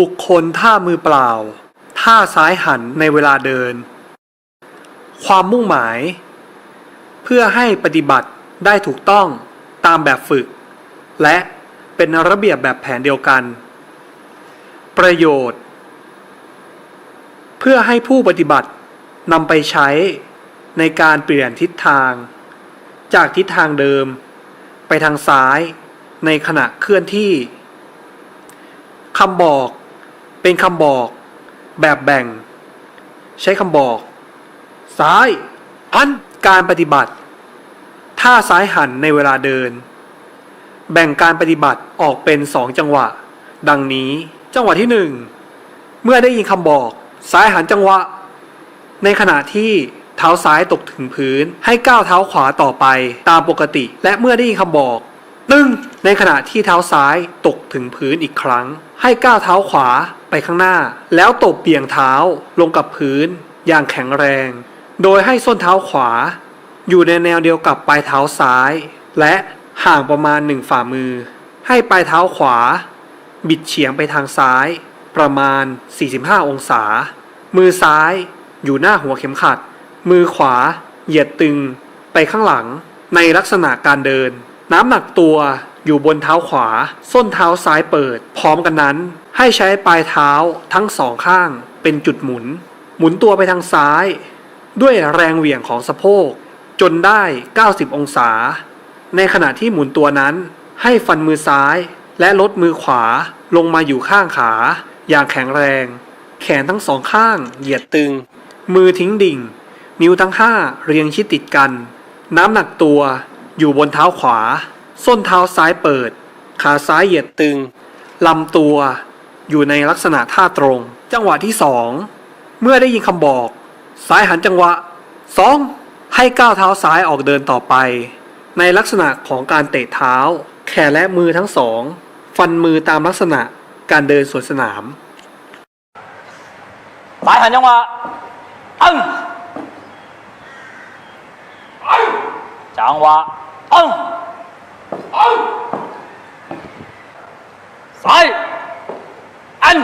บุคคลท่ามือเปล่า ท่าซ้ายหันในเวลาเดิน ความมุ่งหมาย เพื่อให้ปฏิบัติได้ถูกต้องตามแบบฝึก และเป็นระเบียบแบบแผนเดียวกัน ประโยชน์ เพื่อให้ผู้ปฏิบัตินำไปใช้ในการเปลี่ยนทิศทาง จากทิศทางเดิม ไปทางซ้ายในขณะเคลื่อนที่คำบอก เป็นคำบอก แบบแบ่ง ใช้คำบอก ซ้าย อันการปฏิบัติ ท่าซ้ายหันในเวลาเดิน แบ่งการปฏิบัติออกเป็นสองจังหวะ ดังนี้จังหวะที่หนึ่งเมื่อได้ยินคำบอก ซ้ายหันจังหวะ ในขณะที่เท้าซ้ายตกถึงพื้น ให้ก้าวเท้าขวาต่อไปตามปกติ และเมื่อได้ยินคำบอกตึงในขณะที่เท้าซ้ายตกถึงพื้นอีกครั้ง ให้ก้าวเท้าขวาไปข้างหน้า แล้วตบเบี่ยงเท้าลงกับพื้น อย่างแข็งแรง โดยให้ส้นเท้าขวา อยู่ในแนวเดียวกับปลายเท้าซ้าย และห่างประมาณหนึ่งฝ่ามือ ให้ปลายเท้าขวา บิดเฉียงไปทางซ้าย ประมาณ 45 องศา มือซ้ายอยู่หน้าหัวเข็มขัด มือขวาเหยียดตึงไปข้างหลังในลักษณะการเดิน น้ำหนักตัวอยู่บนเท้าขวา ส้นเท้าซ้ายเปิด พร้อมกันนั้น ให้ใช้ปลายเท้าทั้งสองข้างเป็นจุดหมุน หมุนตัวไปทางซ้าย ด้วยแรงเหวี่ยงของสะโพก จนได้ 90 องศา ในขณะที่หมุนตัวนั้น ให้ฟันมือซ้าย และลดมือขวาลงมาอยู่ข้างขา อย่างแข็งแรง แขนทั้งสองข้างเหยียดตึง มือทิ้งดิ่ง นิ้วทั้งห้าเรียงชิดติดกัน น้ำหนักตัว อยู่บนเท้าขวา ส้นเท้าซ้ายเปิด ขาซ้ายเหยียดตึง ลำตัว อยู่ในลักษณะท่าตรง จังหวะที่สองเมื่อได้ยินคำบอก ซ้ายหันจังหวะสองให้ก้าวเท้าซ้ายออกเดินต่อไป ในลักษณะของการเตะเท้า แขนและมือทั้งสอง ฟันมือตามลักษณะการเดินสวนสนาม ซ้ายหันจังหวะอังจังหวะ อังซ้ายอัน